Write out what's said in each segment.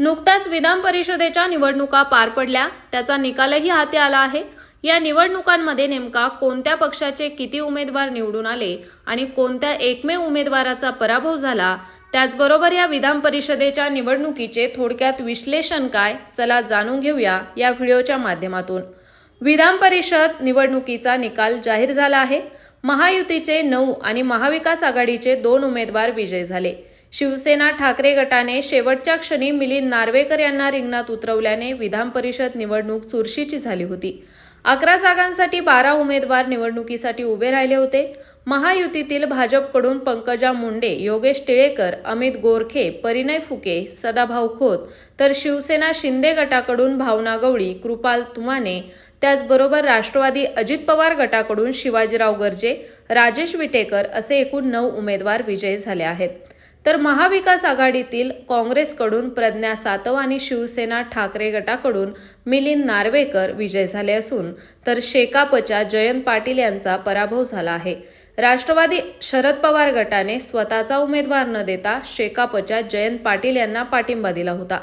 नुकत्याच विधान परिषदेच्या निवडणुका पार पडल्या. त्याचा निकालही हाती आला आहे. या निवडणुकांमध्ये नेमका कोणत्या पक्षाचे किती उमेदवार निवडून आले आणि कोणत्या एकमेव उमेदवाराचा पराभव झाला? त्याचबरोबर या विधान परिषदेच्या निवडणुकीचे थोडक्यात विश्लेषण काय? चला जाणून घेऊया या व्हिडिओच्या माध्यमातून. विधान परिषद निवडणुकीचा निकाल जाहीर झाला आहे. महायुतीचे नऊ आणि महाविकास आघाडीचे दोन उमेदवार विजयी झाले. शिवसेना ठाकरे गटाने शेवटच्या क्षणी मिलिंद नार्वेकर यांना रिंगणात उतरवल्याने विधान परिषद निवडणूक चुरशीची झाली होती. अकरा जागांसाठी बारा उमेदवार निवडणुकीसाठी उभे राहिले होते. महायुतीतील भाजपकडून पंकजा मुंडे योगेश टिळेकर अमित गोरखे परिणय फुके सदाभाऊ खोत तर शिवसेना शिंदे गटाकडून भावना गवळी कृपाल तुमाने त्याचबरोबर राष्ट्रवादी अजित पवार गटाकडून शिवाजीराव गर्जे राजेश विटेकर असे एकूण नऊ उमेदवार विजयी झाले आहेत. तर महाविकास आघाडीतील काँग्रेसकडून प्रज्ञा सातव आणि शिवसेना ठाकरे गटाकडून मिलिंद नार्वेकर विजय झाले असून तर शेकापच्या जयंत पाटील यांचा पराभव झाला आहे. राष्ट्रवादी शरद पवार गटाने स्वतःचा उमेदवार न देता शेकापच्या जयंत पाटील यांना पाठिंबा दिला होता.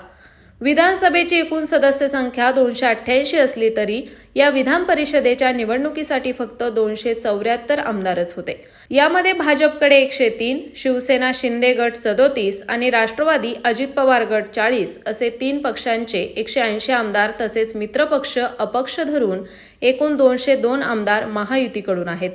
विधानसभेची एकूण सदस्य संख्या दोनशे अठ्ठ्याऐंशी असली तरी या विधान परिषदेच्या निवडणुकीसाठी फक्त दोनशे चौऱ्याहत्तर आमदारच होते. यामध्ये भाजपकडे एकशे तीन शिवसेना शिंदे गट सदोतीस आणि राष्ट्रवादी अजित पवार गट चाळीस असे तीन पक्षांचे एकशे ऐंशी आमदार तसेच मित्रपक्ष अपक्ष धरून एकूण दोनशे दोन आमदार महायुतीकडून आहेत.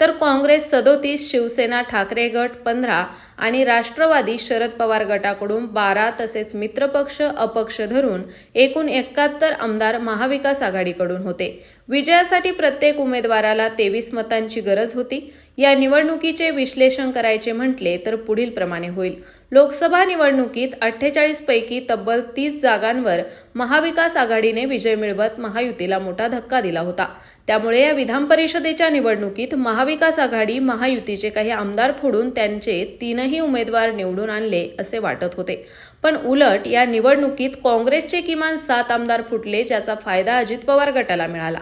तर काँग्रेस सदोतीस शिवसेना ठाकरे गट पंधरा आणि राष्ट्रवादी शरद पवार गटाकडून बारा तसेच मित्रपक्ष अपक्ष धरून एकूण एकाहत्तर आमदार महाविकास आघाडीकडून होते. विजयासाठी प्रत्येक उमेदवाराला तेवीस मतांची गरज होती. या निवडणुकीचे विश्लेषण करायचे म्हटले तर पुढील प्रमाणे होईल. लोकसभा निवडणुकीत अठ्ठेचाळीस पैकी तब्बल तीस जागांवर महाविकास आघाडीने विजय मिळवत महायुतीला मोठा धक्का दिला होता. त्यामुळे या विधान परिषदेच्या निवडणुकीत महाविकास आघाडी महायुतीचे काही आमदार फोडून त्यांचे तीनही उमेदवार निवडून आणले असे वाटत होते. पण उलट या निवडणुकीत काँग्रेसचे किमान सात आमदार फुटले ज्याचा फायदा अजित पवार गटाला मिळाला.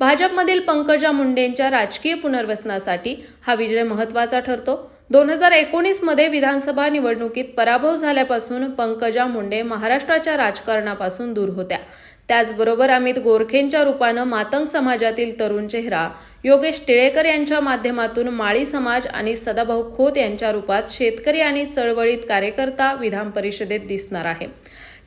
भाजपमधील पंकजा मुंडेंच्या राजकीय पुनर्वसनासाठी हा विजय महत्त्वाचा ठरतो. दोन हजार एकोणीसमध्ये विधानसभा निवडणुकीत पराभव झाल्यापासून पंकजा मुंडे महाराष्ट्राच्या राजकारणापासून दूर होत्या. त्याचबरोबर अमित गोरखेंच्या रूपानं मातंग समाजातील तरुण चेहरा योगेश टिळेकर यांच्या माध्यमातून माळी समाज आणि सदाभाऊ खोत यांच्या रूपात शेतकरी आणि चळवळीत कार्यकर्ता विधान परिषदेत दिसणार आहे.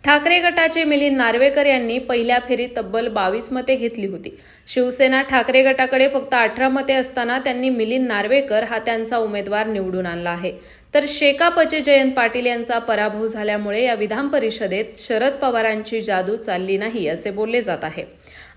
ठाकरे गटाचे मिलिंद नार्वेकर यांनी पहिल्या फेरीत तब्बल बावीस मते घेतली होती. शिवसेना ठाकरे गटाकडे फक्त अठरा मते असताना त्यांनी मिलिंद नार्वेकर हा त्यांचा उमेदवार निवडून आणला आहे. तर शेकापचे जयंत पाटील यांचा पराभव झाल्यामुळे या विधान परिषदेत शरद पवारांची जादू चालली नाही असे बोलले जात आहे.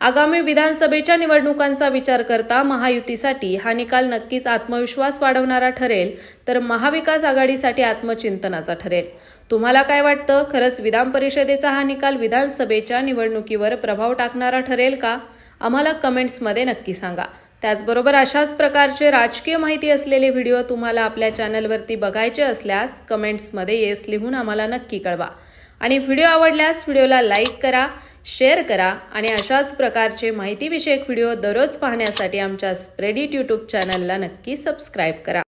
आगामी विधानसभेच्या निवडणुकांचा विचार करता महायुतीसाठी हा निकाल नक्कीच आत्मविश्वास वाढवणारा ठरेल तर महाविकास आघाडीसाठी आत्मचिंतनाचा ठरेल. तुम्हाला काय वाटतं? खरंच विधान परिषदेचा हा निकाल विधानसभेच्या निवडणुकीवर प्रभाव टाकणारा ठरेल का? आम्हाला कमेंट्समध्ये नक्की सांगा. त्याचबरोबर अशाच प्रकारचे राजकीय माहिती असलेले व्हिडिओ तुम्हाला आपल्या चॅनलवरती बघायचे असल्यास कमेंट्समध्ये येस लिहून आम्हाला नक्की कळवा. आणि व्हिडिओ आवडल्यास व्हिडिओला लाईक करा शेअर करा आणि अशाच प्रकारचे माहितीविषयक व्हिडिओ दररोज पाहण्यासाठी आमच्या स्प्रेडिट यूट्यूब चॅनलला नक्की सबस्क्राईब करा.